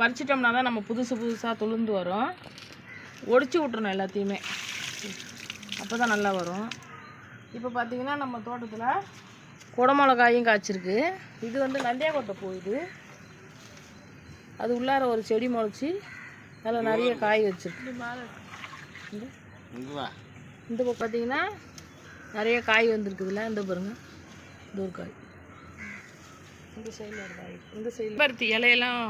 பறிச்சிட்டோம்னா தான் நம்ம புதுசு புதுசாக துளுந்து வரும். ஒடிச்சு விட்றணும் எல்லாத்தையுமே. அப்போ தான் நல்லா வரும். இப்போ பார்த்தீங்கன்னா நம்ம தோட்டத்தில் குடமிளகாயும் காய்ச்சிருக்கு. இது வந்து நந்தியாக்கொட்டை பூ இது. அது உள்ளார ஒரு செடி முளைச்சி அதில் நிறைய காய் வச்சிருக்கு. இந்த பக்கம் பார்த்தீங்கன்னா நிறைய காய் வந்திருக்குதுல இந்த பாருங்க. இந்த ஒரு காய். இந்த சைடில் ஒரு காய் இந்த சைடில் பருத்தி இலையெல்லாம்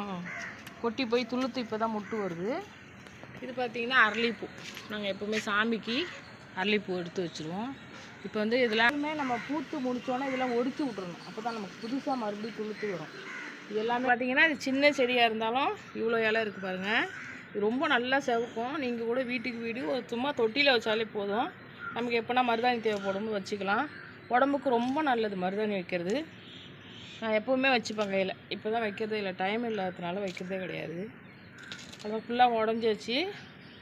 கொட்டி போய் துளுத்து இப்போ தான் முட்டு வருது. இது பார்த்தீங்கன்னா அரளிப்பூ. நாங்கள் எப்போவுமே சாமிக்கு அரளிப்பூ எடுத்து வச்சுருவோம். இப்போ வந்து இதெல்லாமே நம்ம பூத்து முடிச்சோன்னே இதெல்லாம் ஒடிச்சு விட்றணும் அப்போ தான் நமக்கு புதுசாக மறுபடியும் துளுத்து வரும். இது எல்லாமே பார்த்தீங்கன்னா இது சின்ன செடியாக இருந்தாலும் இவ்வளோ இலை இருக்குது பாருங்கள் இது ரொம்ப நல்லா செவக்கும். நீங்கள் கூட வீட்டுக்கு வீடு ஒரு சும்மா தொட்டியில் வச்சாலே போதும். நமக்கு எப்போனா மருதாணி தேவைப்படும் வச்சுக்கலாம். உடம்புக்கு ரொம்ப நல்லது மருதாணி வைக்கிறது. நான் எப்போவுமே வச்சுப்பேன் கையில். இப்போ தான் வைக்கிறதே இல்லை. டைம் இல்லாததுனால வைக்கிறதே கிடையாது. அதை ஃபுல்லாக உடஞ்சி வச்சு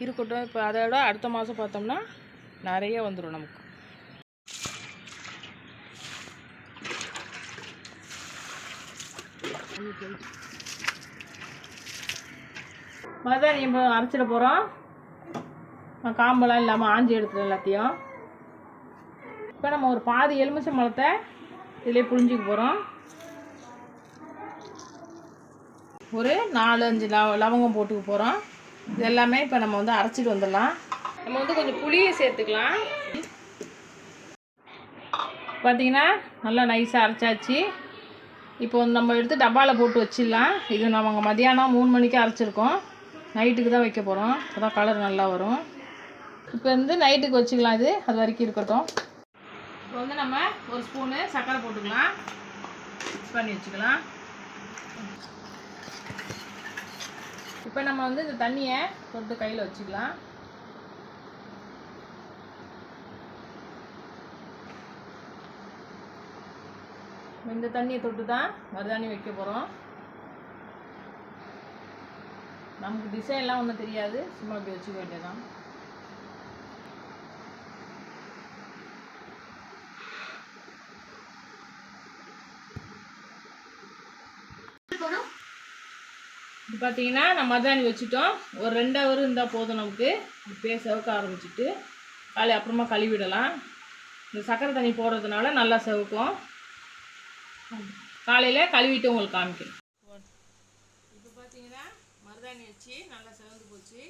இருக்கட்டும். இப்போ அதை விட அடுத்த மாதம் பார்த்தோம்னா நிறைய வந்துடும் நமக்கு. மருதாணி இப்போ அரைச்சிட போகிறோம் காம்பெல்லாம் இல்லாமல் ஆஞ்சி எடுத்துடும் எல்லாத்தையும். இப்போ நம்ம ஒரு பாதி எலுமிச்சை பழத்தை இதிலே புழிஞ்சிக்க போகிறோம் ஒரு நாலு அஞ்சு லவ லவங்கம் போட்டுக்க போகிறோம் இது எல்லாமே இப்போ நம்ம வந்து அரைச்சிட்டு வந்துடலாம். நம்ம வந்து கொஞ்சம் புளியை சேர்த்துக்கலாம். பார்த்தீங்கன்னா நல்லா நைஸாக அரைச்சாச்சு. இப்போ நம்ம எடுத்து டப்பாவில் போட்டு வச்சிடலாம். இது நம்ம மதியானம் மூணு மணிக்கு அரைச்சிருக்கோம். நைட்டுக்கு தான் வைக்க போகிறோம் அப்போ தான் கலர் நல்லா வரும். இப்போ வந்து நைட்டுக்கு வச்சுக்கலாம் இது. அது வரைக்கும் இருக்கட்டும். இப்போ வந்து நம்ம ஒரு ஸ்பூனு சர்க்கரை போட்டுக்கலாம். மிக்ஸ் பண்ணி வச்சுக்கலாம். இப்போ நம்ம வந்து இந்த தண்ணியை தொட்டு கையில் வச்சுக்கலாம். இந்த தண்ணியை தொட்டு தான் மருதாணி வைக்க போகிறோம் நமக்கு டிசைன்லாம் ஒன்றும் தெரியாது. சும்மா இப்படி வச்சுக்க வேண்டியதான் இது பார்த்தீங்கன்னா நம்ம மருதாணி வச்சுட்டோம். ஒரு ரெண்டு ஹவர் இருந்தால் போதும் நமக்கு. இப்படியே செவக்க ஆரம்பிச்சிட்டு காலை அப்புறமா கழுவிடலாம். இந்த சக்கரை தண்ணி போடுறதுனால நல்லா செவக்கும். காலையில் கழுவிட்டு உங்களுக்கு காமிக்கிறேன். இப்போ பார்த்தீங்கன்னா மருதாணி வச்சு நல்லா செவந்து போச்சு.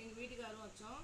எங்கள் வீட்டுக்காரும் வச்சோம்.